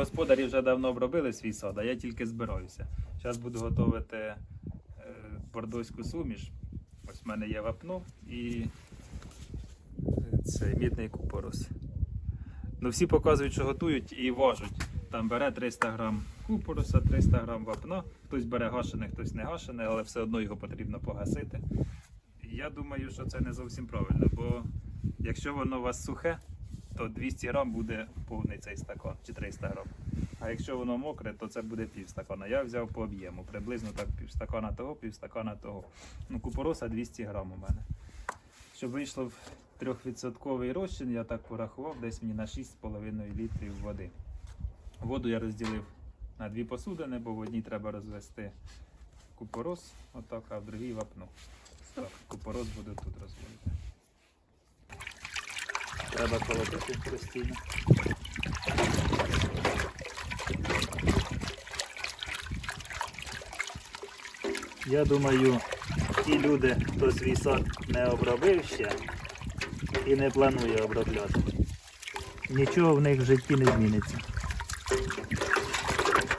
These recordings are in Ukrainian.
господарі вже давно обробили свій сад, а я тільки збираюся. Зараз буду готувати е, бордоську суміш. Ось в мене є вапно і е, це мідний купорос. Ну, всі показують, що готують і важуть. Там бере 300 грам купороса, 300 грам вапна. Хтось бере гашене, хтось не гашене, але все одно його потрібно погасити. Я думаю, що це не зовсім правильно, бо якщо воно у вас сухе, то 200 грам буде повний цей стакан чи 300 грам. А якщо воно мокре, то це буде пів стакана. Я взяв по об'єму, приблизно так пів стакана того, пів стакана того. Ну, купороса 200 грам у мене. Щоб вийшло в 3% розчин, я так порахував, десь мені на 6,5 літрів води. Воду я розділив на дві посудини, бо в одній треба розвести купорос, отак, а в другій вапно. Так, купорос буду тут розводити. Треба колотити постійно. Я думаю, ті люди, хто свій сад не обробив ще і не планує обробляти, нічого в них в житті не зміниться.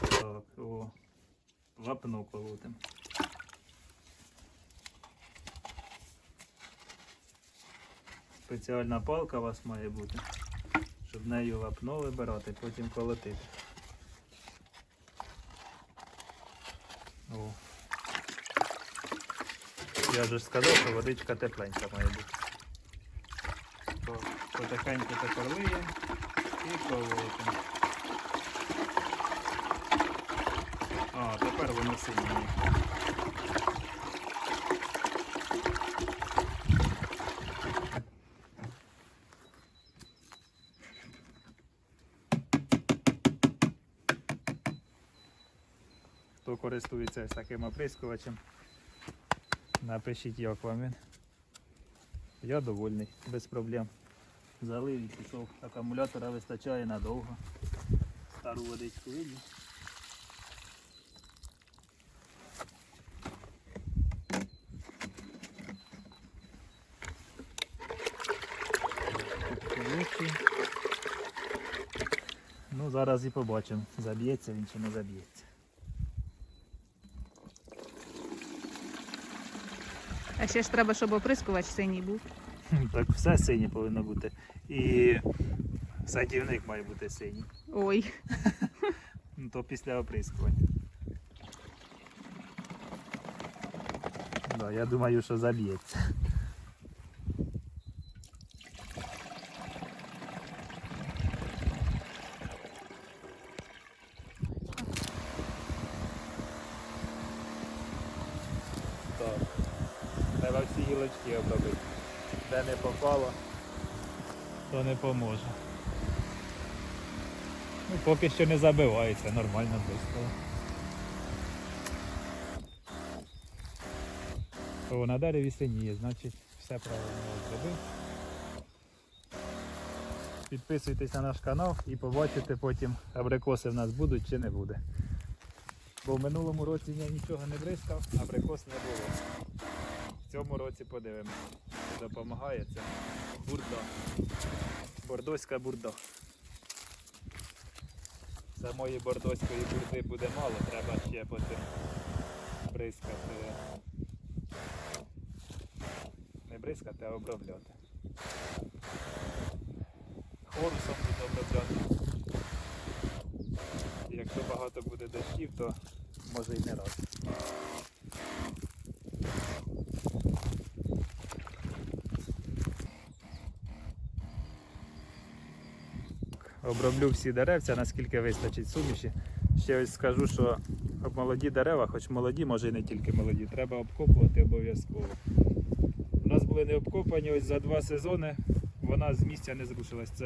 Так, о, вапно колотим. Спеціальна палка у вас має бути, щоб нею вапно вибирати, потім колотити. О. Я вже сказав, що водичка тепленька має бути. Потихеньку тепер лиємо і колотимо. А, тепер воно сильніє. Хто користується ось таким оприскувачем, напишіть, як вам він. Я довольний, без проблем. Залив і пішов. Акумулятора вистачає надовго. Стару водичку видно. Ну, зараз і побачимо, заб'ється він чи не заб'ється. А ще ж треба, щоб оприскувач синій був. Так все синє повинно бути. І садівник має бути синій. Ой, Ну, то після оприскування. Да, я думаю, що заб'ється. Так. Треба всі гілочки обробити. Де не попало, то не поможе. Ну, поки що не забивається, нормально близько. О, на дереві синіє, значить все правильно зробив. Підписуйтесь на наш канал і побачите потім, абрикоси в нас будуть чи не буде. Бо в минулому році я нічого не бризкав, абрикос не було. В цьому році подивимося. Допомагає це бурда. Бордоська бурда. Самої бордоської бурди буде мало, треба ще потім бризкати. Не бризкати, а обробляти. Хорусом буду обробляти. Якщо багато буде дощів, то може і не раз. Оброблю всі деревця, наскільки вистачить суміші. Ще ось скажу, що молоді дерева, хоч молоді, може і не тільки молоді, треба обкопувати обов'язково. У нас були не обкопані ось за два сезони, вона з місця не зрушилась. Це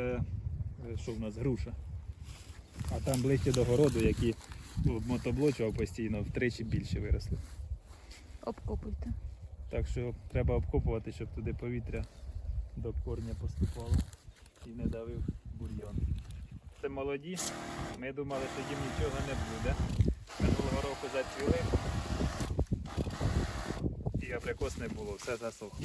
е, що в нас груша. А там ближче до городу, які ну, мотоблочував постійно, втричі більше виросли. обкопуйте. Так що треба обкопувати, щоб туди повітря до корня поступало і не давив бульйон. Це молоді. Ми думали, що їм нічого не буде. Минулого року зацвіли і абрикос не було, все засохло.